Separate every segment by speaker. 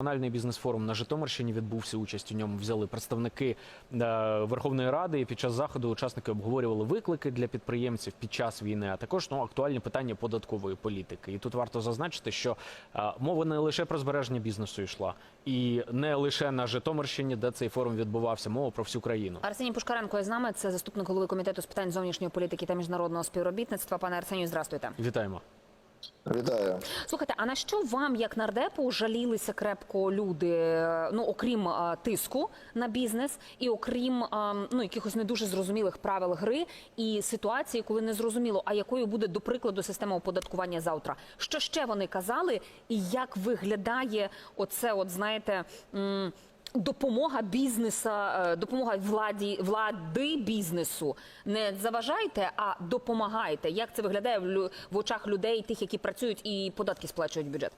Speaker 1: Національний бізнес-форум на Житомирщині відбувся. Участь у ньому взяли представники е, Верховної Ради. І під час заходу учасники обговорювали виклики для підприємців під час війни, а також ну, актуальні питання податкової політики. І тут варто зазначити, що е, мова не лише про збереження бізнесу йшла, і не лише на Житомирщині, де цей форум відбувався, мова про всю країну.
Speaker 2: Арсеній Пушкаренко є з нами. Це заступник голови комітету з питань зовнішньої політики та міжнародного співробітництва. Пане Арсенію, здрастуйте.
Speaker 1: Вітаємо.
Speaker 3: Вітаю.
Speaker 2: Слухайте, а на що вам, як нардепу, жалілися крепко люди? е, Ну окрім а, тиску на бізнес, і окрім а, ну якихось не дуже зрозумілих правил гри і ситуації, коли не зрозуміло, а якою буде до прикладу система оподаткування завтра? Що ще вони казали, і як виглядає оце, от знаєте. Допомога бізнеса, е, допомога владі влади бізнесу. Не заважайте, а допомагайте. Як це виглядає в, в очах людей, тих, які працюють і податки сплачують в бюджет?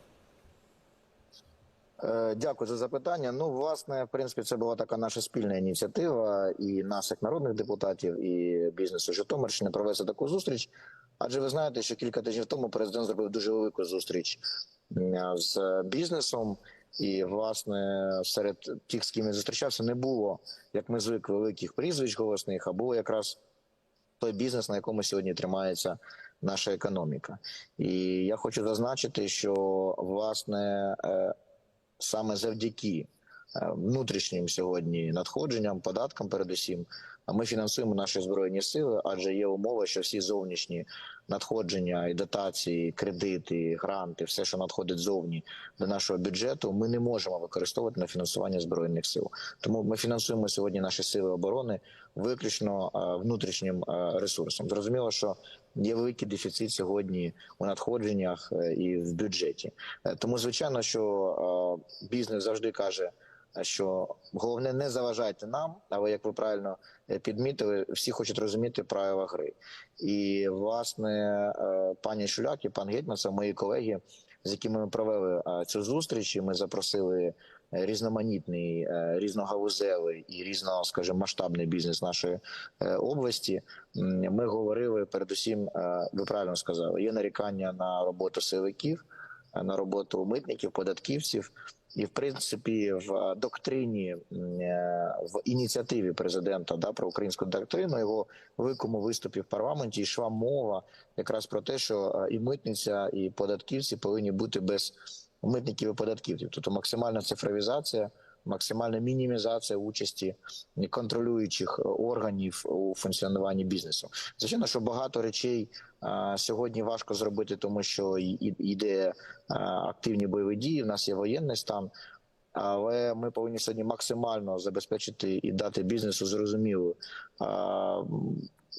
Speaker 3: Е, Дякую за запитання. Ну, власне, в принципі, це була така наша спільна ініціатива, і нас, як народних депутатів, і бізнесу Житомирщини провести таку зустріч. Адже ви знаєте, що кілька тижнів тому президент зробив дуже велику зустріч з бізнесом. І власне серед тих, з ким він зустрічався, не було, як ми звикли, великих прізвищ голосних, а було якраз той бізнес, на якому сьогодні тримається наша економіка. І я хочу зазначити, що власне е, саме завдяки е, внутрішнім сьогодні надходженням, податкам, передусім, ми фінансуємо наші збройні сили, адже є умова, що всі зовнішні надходження і дотації, кредити, гранти, все, що надходить зовні до нашого бюджету, ми не можемо використовувати на фінансування збройних сил. Тому ми фінансуємо сьогодні наші сили оборони виключно е, внутрішнім е, ресурсом. Зрозуміло, що є великий дефіцит сьогодні у надходженнях е, і в бюджеті. Тому, звичайно, що бізнес завжди каже. Що головне не заважайте нам, але як ви правильно е, підмітили, всі хочуть розуміти правила гри. І власне е, пані Шуляк і пан Гетьман, це мої колеги, з якими ми провели е, цю зустріч. і Ми запросили різноманітний, різногалузевий і різно, скажімо, масштабний бізнес нашої області. Ми говорили передусім, ви правильно сказали, є нарікання на роботу силовиків, е, на роботу митників, податківців. І в принципі, в доктрині, е, в ініціативі президента да про українську доктрину його великому виступі в парламенті йшла мова якраз про те, що е, і митниця, і податківці повинні бути без митників і податківців, тобто максимальна цифровізація, максимальна мінімізація участі контролюючих органів у функціонуванні бізнесу. Звичайно, що багато речей сьогодні важко зробити, тому що йде активні бойові дії. В нас є воєнний стан. Але ми повинні сьогодні максимально забезпечити і дати бізнесу зрозумілу, е,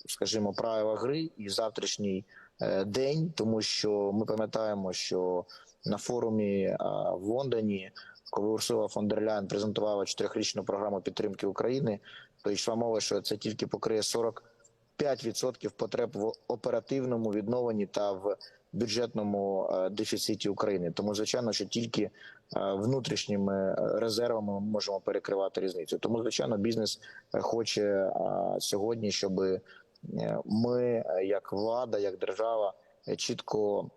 Speaker 3: скажімо, правила гри і завтрашній е, день, тому що ми пам'ятаємо, що на форумі в Лондоні, коли Урсула фон дер Ляйн презентувала чотирьохрічну програму підтримки України, то йшла мова, що це тільки покриє 45% потреб в оперативному відновленні та в бюджетному е, дефіциті України. Тому звичайно, що тільки е, внутрішніми е, резервами ми можемо перекривати різницю. Тому звичайно, бізнес хоче сьогодні, щоб ми, як влада, як держава, чітко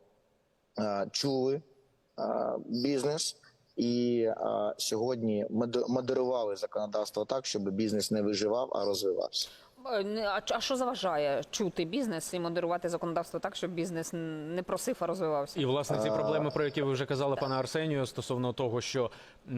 Speaker 3: чули бізнес. І сьогодні мод- модерували законодавство так, щоб бізнес не виживав, а розвивався.
Speaker 2: Е, не- А, а що заважає чути бізнес і модерувати законодавство так, щоб бізнес не просив, а розвивався?
Speaker 1: І власне ці проблеми, про які ви вже казали, пане Арсенію, стосовно того, що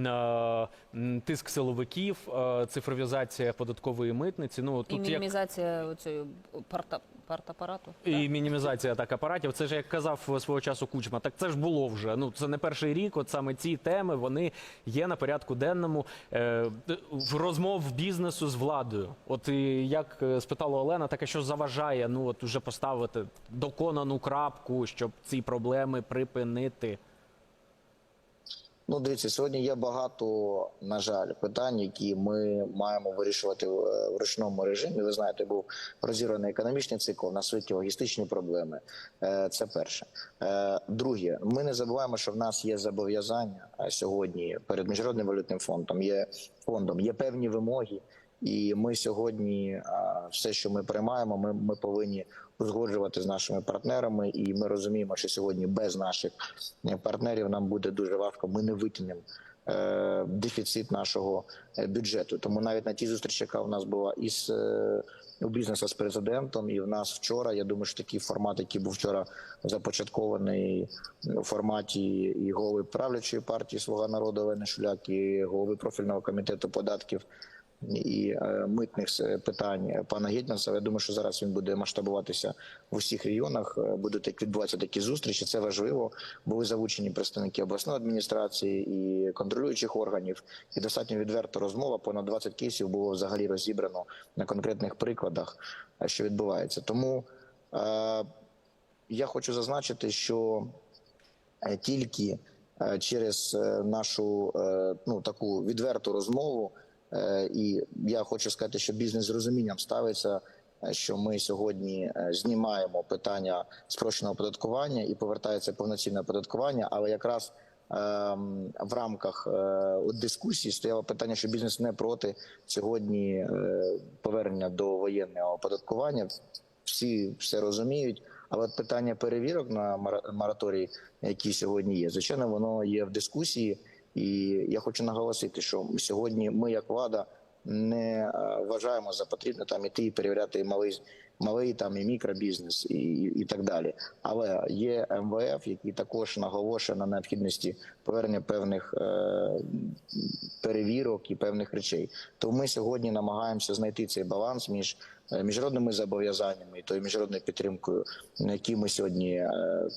Speaker 1: е, тиск силовиків, е, цифровізація податкової митниці. Ну
Speaker 2: І
Speaker 1: тут як
Speaker 2: мінімізація цієї парта, партапарату.
Speaker 1: і мінімізація так апаратів. Це ж як казав свого часу Кучма. Так це ж було вже. Ну це не перший рік. От саме ці теми вони є на порядку денному е, в розмов бізнесу з владою. От і як е, спитала Олена, таке що заважає ну от уже поставити доконану крапку, щоб ці проблеми припинити.
Speaker 3: Ну, дивіться, сьогодні є багато, на жаль, питань, які ми маємо вирішувати в в ручному режимі. Ви знаєте, був розірваний економічний цикл, у нас великі логістичні проблеми. Е, Це перше. Е, Друге, ми не забуваємо, що в нас є зобов'язання е, сьогодні перед міжнародним валютним фондом. Є фондом, є певні вимоги. І ми сьогодні все, що ми приймаємо, ми, ми повинні узгоджувати з нашими партнерами. І ми розуміємо, що сьогодні без наших е, партнерів нам буде дуже важко. Ми не витягнемо е, дефіцит нашого е, бюджету. Тому навіть на тій зустрічі, яка у нас була із е, бізнесу з президентом, і в нас вчора. Я думаю, що такий формат, який був вчора започаткований у форматі і голови правлячої партії Слуга народу Олени Шуляк, і голови профільного комітету податків і е, митних е, питань пана Гетьманцева. Я думаю, що зараз він буде масштабуватися в усіх регіонах. Е, Будуть відбуватися такі зустрічі. Це важливо. Були залучені представники обласної адміністрації і контролюючих органів. І достатньо відверта розмова. Понад 20 кейсів було взагалі розібрано на конкретних прикладах, е, що відбувається. Тому е, я хочу зазначити, що е, тільки е, через е, нашу е, ну таку відверту розмову. Е, І я хочу сказати, що бізнес з розумінням ставиться, е, що ми сьогодні е, знімаємо питання спрощеного оподаткування і повертається повноцінне оподаткування, але якраз ем, в рамках дискусії стояло питання, що бізнес не проти сьогодні повернення до воєнного оподаткування. Всі все розуміють. Але от питання перевірок на мораторій, які сьогодні є, звичайно, воно є в дискусії. І я хочу наголосити, що сьогодні ми, як влада, не е, вважаємо за потрібне там іти і перевіряти малий, малий там і мікробізнес, і, і, і так далі. Але є МВФ, який також наголошує на необхідності повернення певних е, перевірок і певних речей. Тому ми сьогодні намагаємося знайти цей баланс між е, міжнародними зобов'язаннями і тою міжнародною підтримкою, на якій ми сьогодні. е,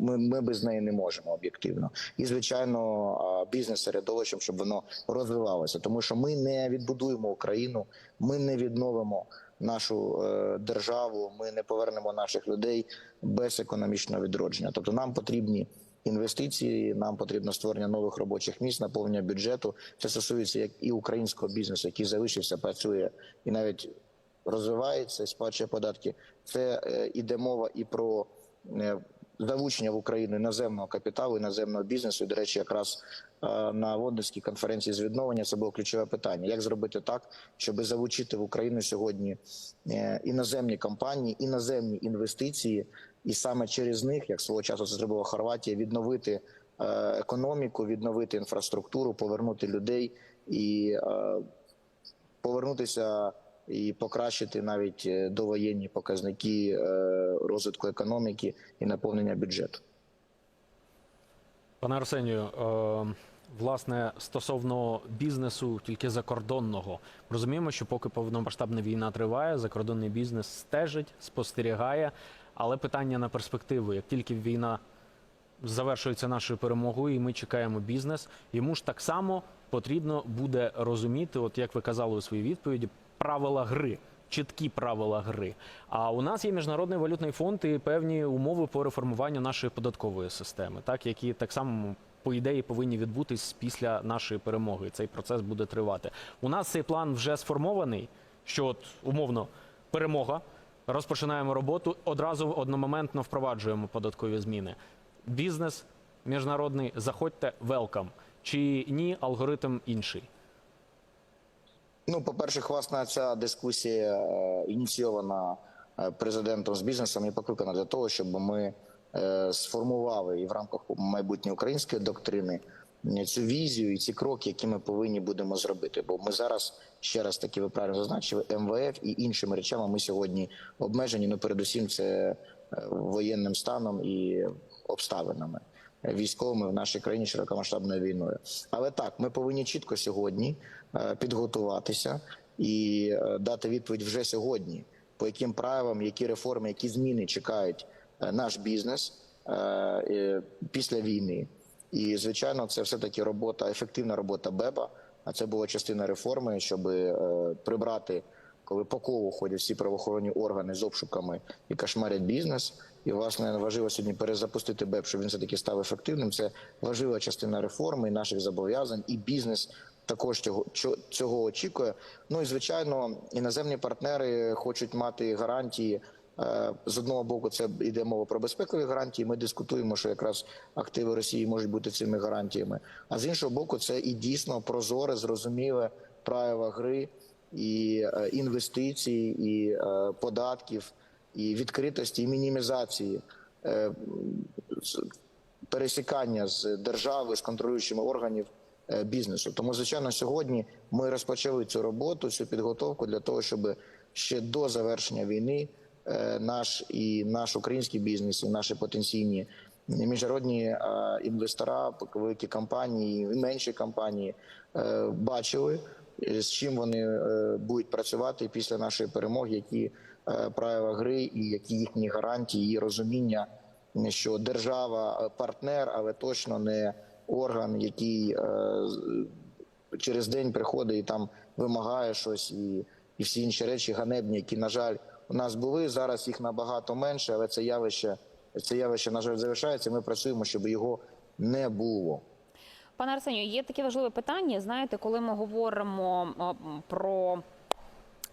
Speaker 3: ми, ми без неї не можемо об'єктивно. І звичайно, бізнес-середовищем, щоб воно розвивалося, тому що ми не відбудуємо Україну, ми не відновимо нашу е, державу, ми не повернемо наших людей без економічного відродження. Тобто нам потрібні. Інвестиції нам потрібно створення нових робочих місць, наповнення бюджету. Це стосується як і українського бізнесу, який залишився, працює і навіть розвивається, сплачує податки. Це е, іде мова і про е, залучення в Україну іноземного капіталу, іноземного бізнесу. І, до речі, якраз е, на Лондонській конференції з відновлення це було ключове питання: як зробити так, щоб залучити в Україну сьогодні е, іноземні компанії, іноземні інвестиції, і саме через них, як свого часу це зробила Хорватія, відновити е, економіку, відновити інфраструктуру, повернути людей і повернутися і покращити навіть е, довоєнні показники е, розвитку економіки і наповнення бюджету.
Speaker 1: Пане Арсенію, е, власне, стосовно бізнесу тільки закордонного, розуміємо, що поки повномасштабна війна триває, закордонний бізнес стежить, спостерігає. Але питання на перспективу: як тільки війна завершується нашою перемогою, і ми чекаємо бізнес, йому ж так само потрібно буде розуміти, от як ви казали у своїй відповіді, правила гри. Чіткі правила гри. А у нас є міжнародний валютний фонд і певні умови по реформуванню нашої податкової системи, так які так само по ідеї повинні відбутись після нашої перемоги. Цей процес буде тривати. У нас цей план вже сформований. Що от умовно перемога, розпочинаємо роботу, одразу одномоментно впроваджуємо податкові зміни. Бізнес міжнародний, заходьте, велкам. Чи ні, алгоритм інший.
Speaker 3: Ну, по-перше, власне, ця дискусія е, ініційована е, президентом з бізнесом і покликана для того, щоб ми е, сформували і в рамках майбутньої української доктрини цю візію і ці кроки, які ми повинні будемо зробити. Бо ми зараз ще раз таки ви правильно зазначили МВФ і іншими речами. Ми сьогодні обмежені. Ну, передусім, це воєнним станом і обставинами військовими в нашій країні широкомасштабною війною. Але так, ми повинні чітко сьогодні е, підготуватися і е, дати відповідь вже сьогодні, по яким правилам, які реформи, які зміни чекають е, наш бізнес після війни. І звичайно, це все таки робота, ефективна робота БЕБа. А це була частина реформи, щоб прибрати, коли по колу ходять всі правоохоронні органи з обшуками і кошмарять бізнес. І власне важливо сьогодні перезапустити БЕП, щоб він все таки став ефективним. Це важлива частина реформи і наших зобов'язань, і бізнес також цього цього очікує. Ну і звичайно, іноземні партнери хочуть мати гарантії. Е, З одного боку, це йде мова про безпекові гарантії. Ми дискутуємо, що якраз активи Росії можуть бути цими гарантіями. А з іншого боку, це і дійсно прозоре, зрозуміле правила гри і е, інвестицій, і е, податків, і відкритості, і мінімізації е, пересікання з держави, з контролюючими органів е, бізнесу. Тому, звичайно, сьогодні ми розпочали цю роботу, цю підготовку для того, щоб ще до завершення війни е, наш і наш український бізнес, і наші потенційні міжнародні інвестора, великі компанії, менші компанії бачили, з чим вони будуть працювати після нашої перемоги, які правила гри і які їхні гарантії і розуміння, що держава е, партнер, але точно не орган, який е, через день приходить і там вимагає щось, і, і всі інші речі ганебні, які, на жаль, у нас були. Зараз їх набагато менше, але це явище, це явище, на жаль, залишається. Ми працюємо, щоб його не було.
Speaker 2: Пане Арсенію, є таке важливе питання. Знаєте, коли ми говоримо про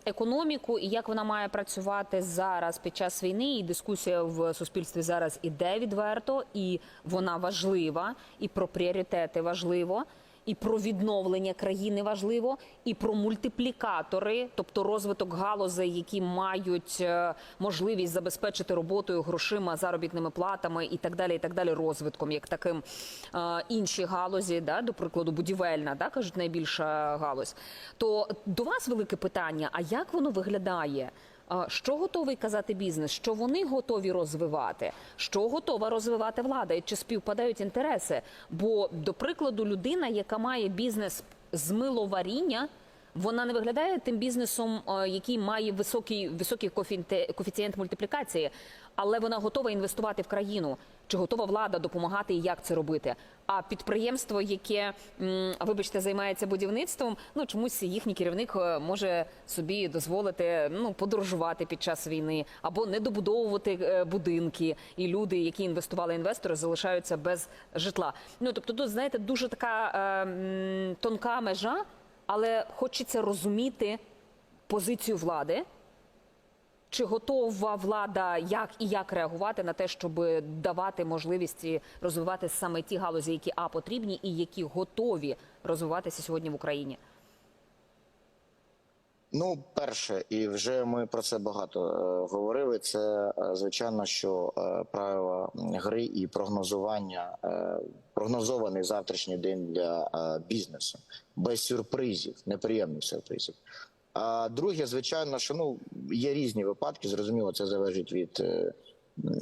Speaker 2: економіку і як вона має працювати зараз під час війни, і дискусія в суспільстві зараз іде відверто, і вона важлива, і про пріоритети важливо. І про відновлення країни важливо, і про мультиплікатори, тобто розвиток галузей, які мають е, можливість забезпечити роботою, грошима, заробітними платами і так далі, і так далі, розвитком, як таким е, інші галузі, да, до прикладу, будівельна, да, кажуть, найбільша галузь. То до вас велике питання: а як воно виглядає? Що готовий казати бізнес? Що вони готові розвивати? Що готова розвивати влада? І чи співпадають інтереси? Бо, до прикладу, людина, яка має бізнес з миловаріння, вона не виглядає тим бізнесом, е, який має високий, високий коефіцієнт мультиплікації, але вона готова інвестувати в країну. Чи готова влада допомагати і як це робити? А підприємство, яке, вибачте, займається будівництвом, ну чомусь їхній керівник е, може собі дозволити ну подорожувати під час війни або не добудовувати е, будинки, і люди, які інвестували інвестори, залишаються без житла. Ну тобто, тут знаєте, дуже така е, тонка межа, але хочеться розуміти позицію влади. Чи готова влада як і як реагувати на те, щоб давати можливість розвивати саме ті галузі, які а потрібні, і які готові розвиватися сьогодні в Україні?
Speaker 3: Ну, перше, і вже ми про це багато е, говорили. Це е, звичайно, що е, правила гри і прогнозування, е, прогнозований завтрашній день для е, бізнесу без сюрпризів, неприємних сюрпризів. А друге, звичайно, що ну є різні випадки. Зрозуміло, це залежить від е,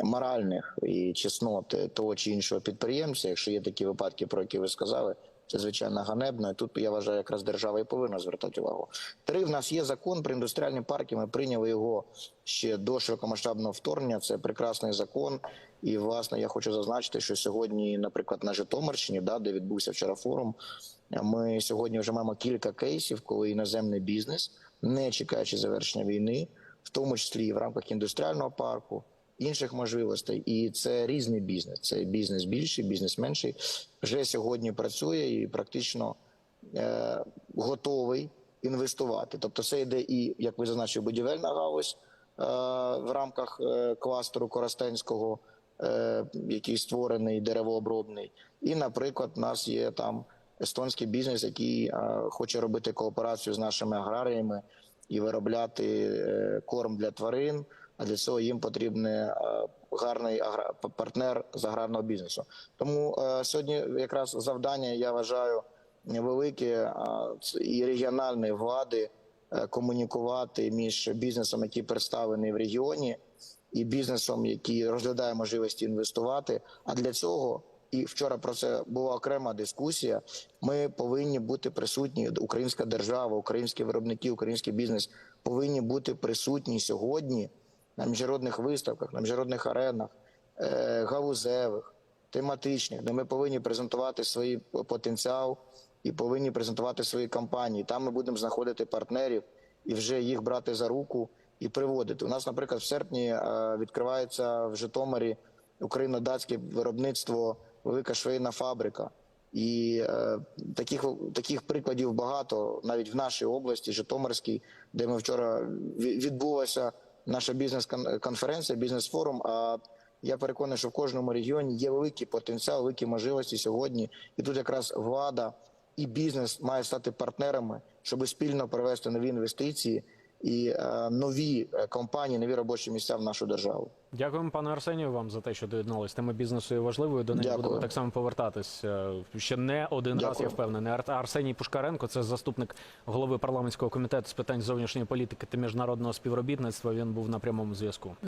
Speaker 3: моральних і чеснот того чи іншого підприємця. Якщо є такі випадки, про які ви сказали, це звичайно ганебно. І тут я вважаю, якраз держава і повинна звертати увагу. Три в нас є закон про індустріальні парки. Ми прийняли його ще до широкомасштабного вторгнення. Це прекрасний закон. І власне я хочу зазначити, що сьогодні, наприклад, на Житомирщині, да, де відбувся вчора форум, ми сьогодні вже маємо кілька кейсів, коли іноземний бізнес, не чекаючи завершення війни, в тому числі і в рамках індустріального парку, інших можливостей, і це різний бізнес. Це бізнес більший, бізнес менший. Вже сьогодні працює і практично е, готовий інвестувати. Тобто, це йде і як ви зазначили, будівельна галузь е, в рамках е, кластеру Коростенського, який створений деревообробний, і, наприклад, у нас є там естонський бізнес, який е, хоче робити кооперацію з нашими аграріями і виробляти е, корм для тварин. А для цього їм потрібен е, гарний партнер з аграрного бізнесу. Тому е, сьогодні якраз завдання я вважаю велике і регіональної влади е, комунікувати між бізнесом, який представлений в регіоні, і бізнесом, який розглядає можливості інвестувати. А для цього і вчора про це була окрема дискусія. Ми повинні бути присутні. Українська держава, українські виробники, український бізнес повинні бути присутні сьогодні на міжнародних виставках, на міжнародних аренах, е, галузевих, тематичних, де ми повинні презентувати свій потенціал і повинні презентувати свої компанії. Там ми будемо знаходити партнерів і вже їх брати за руку і приводити. У нас, наприклад, в серпні е, відкривається в Житомирі україно-датське виробництво, велика швейна фабрика. І е, таких таких прикладів багато навіть в нашій області, Житомирській, де ми вчора відбулася наша бізнес-конференція, бізнес-форум. А я переконаний, що в кожному регіоні є великий потенціал, великі можливості сьогодні. І тут якраз влада і бізнес має стати партнерами, щоб спільно привести нові інвестиції і е, нові е, компанії, нові робочі місця в нашу державу.
Speaker 1: Дякуємо, пане Арсенію, вам за те, що доєдналися. Тема бізнесу є важливою. До неї
Speaker 3: Дякую.
Speaker 1: будемо так само повертатись е, ще не один раз. Я впевнений. Ар- Арсеній Пушкаренко, це заступник голови парламентського комітету з питань зовнішньої політики та міжнародного співробітництва. Він був на прямому зв'язку.